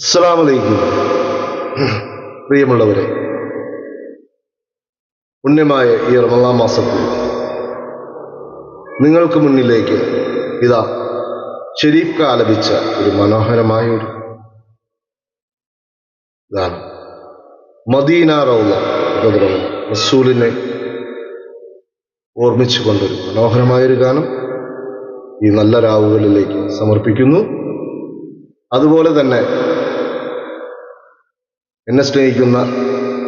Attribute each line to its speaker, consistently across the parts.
Speaker 1: അസ്സലാമലൈക്കും. പ്രിയമുള്ളവരെ പുണ്യമായ ഈ റമദാൻ മാസത്തിൽ നിങ്ങൾക്ക് മുന്നിലേക്ക് ഇതാ ഷെരീഫ് ആലപിച്ച ഒരു മനോഹരമായ ഒരു ഇതാണ്. മദീന റൗല എന്ന തുടങ്ങുന്ന റസൂലിനെ ഓർമ്മിച്ചുകൊണ്ടൊരു മനോഹരമായൊരു ഗാനം ഈ നല്ല രാവുകളിലേക്ക് സമർപ്പിക്കുന്നു. അതുപോലെ തന്നെ എന്നെ സ്നേഹിക്കുന്ന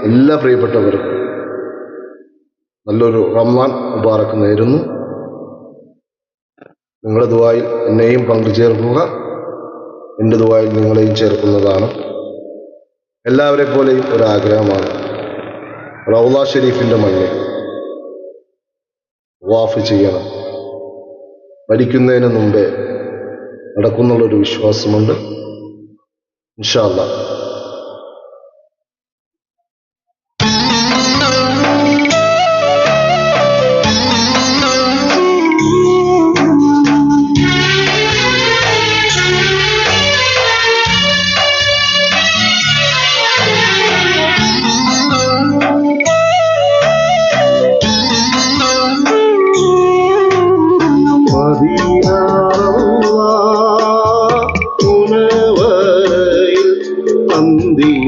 Speaker 1: എല്ലാ പ്രിയപ്പെട്ടവർക്കും നല്ലൊരു റമ്മാൻ മുബാറക്ക് നേരുന്നു. നിങ്ങളുടെ ദുബായിൽ എന്നെയും പങ്കുചേർക്കുക. എന്റെ ദുബായിൽ നിങ്ങളെയും ചേർക്കുന്നതാണ്. എല്ലാവരെ പോലെയും ഒരാഗ്രഹമാണ് റൗല ഷെരീഫിന്റെ മണ്ണിൽ വാഫ് ചെയ്യണം. മരിക്കുന്നതിന് മുമ്പേ നടക്കുന്നുള്ളൊരു വിശ്വാസമുണ്ട്. ഇൻഷാല്ല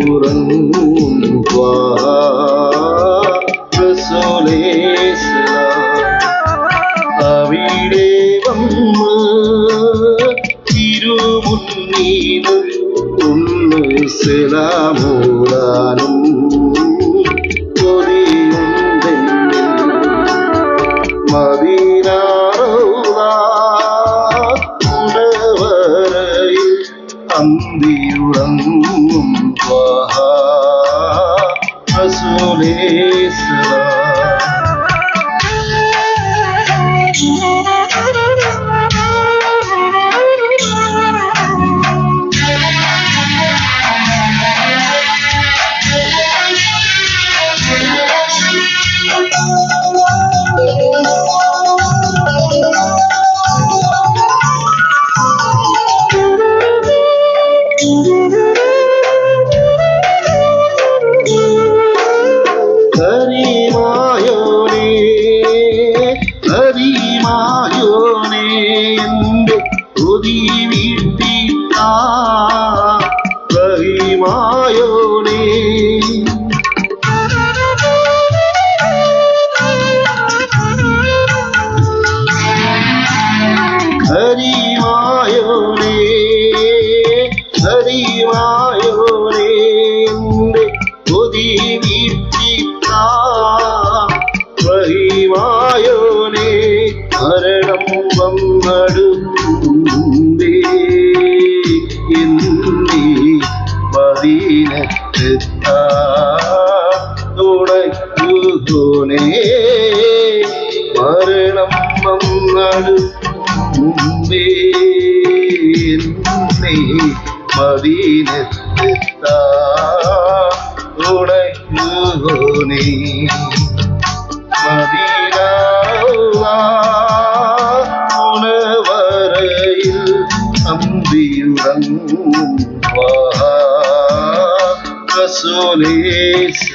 Speaker 1: അന്തിയുറങ്ങും അവിടെ വന്ന് തിരുമുന്നീന് ഒന്ന് സലാമൂടാനും എന്റെ കൊതി വീട്ടി ആ ഹരിമായോനേ ഹരിമായോനേ ഹരിമായോനേ എന്റെ കൊതി മരണം വന്നടുമ്പേ എന്നീ മദീനത്തെത്താ തുടയ്ക്കുതോനേ. മരണം വന്നടുമ്പേ എന്നീ മദീനത്തെത്താ തുടയ്ക്കുതോനേ. മദീനാവറയിൽ on its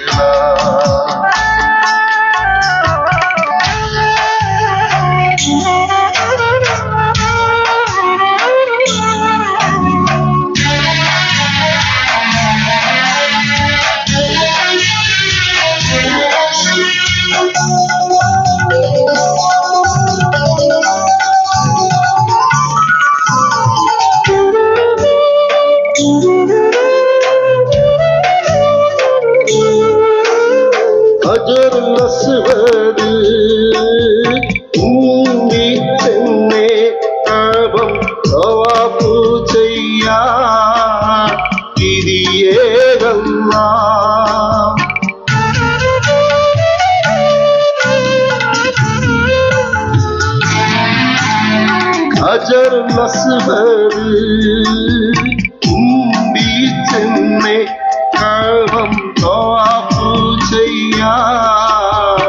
Speaker 1: അജറുൽ അസ്വദ് ഊന്നി ചെന്നേ പാപം തവാഫു ചെയ്യാൻ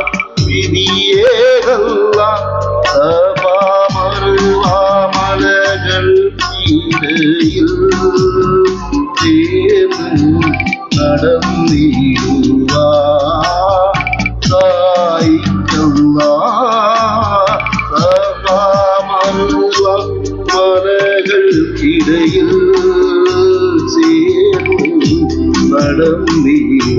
Speaker 1: വിധിയേകല്ല സഭാമറുവാമലകൾ ഇടയിൽ നടന്നിടുവാ. മനകൾക്കിടയിൽ ചേർന്നു നടന്നിടുവാൻ